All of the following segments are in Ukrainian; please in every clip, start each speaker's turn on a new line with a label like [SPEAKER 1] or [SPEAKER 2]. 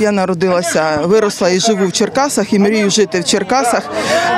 [SPEAKER 1] Я народилася, виросла і живу в Черкасах, і мрію жити в Черкасах.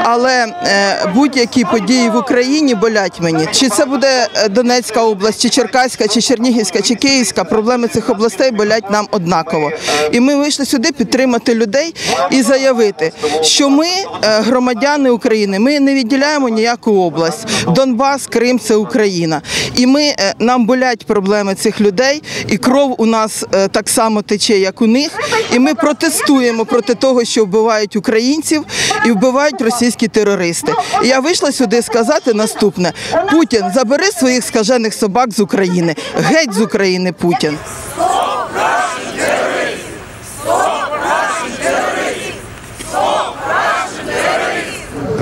[SPEAKER 1] Але е, будь-які події в Україні болять мені. Чи це буде е, Донецька область, чи Черкаська, чи Чернігівська, чи Київська, проблеми цих областей болять нам однаково. І ми вийшли сюди підтримати людей і заявити, що ми е, громадяни України, ми не відділяємо ніяку область. Донбас, Крим це Україна. І ми нам болять проблеми цих людей, і кров у нас так само тече, як у них. І ми протестуємо проти того, що вбивають українців і вбивають російські терористи. І я вийшла сюди сказати наступне: Путін, забери своїх скажених собак з України. Геть з України, Путін.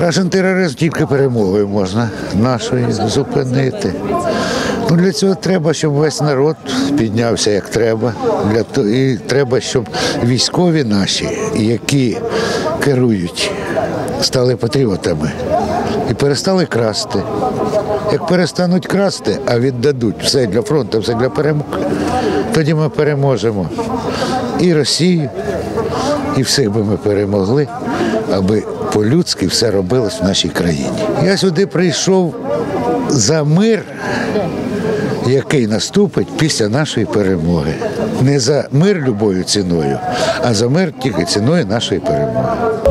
[SPEAKER 2] Рашен тероризм тільки перемогою можна нашої зупинити. Ну, для цього треба, щоб весь народ піднявся як треба. Для того, і треба, щоб військові наші, які керують, стали патріотами і перестали красти. Як перестануть красти, а віддадуть все для фронту, все для перемоги, тоді ми переможемо і Росію, і всіх би ми перемогли, аби по-людськи все робилось в нашій країні. Я сюди прийшов за мир, який наступить після нашої перемоги. Не за мир любою ціною, а за мир тільки ціною нашої перемоги.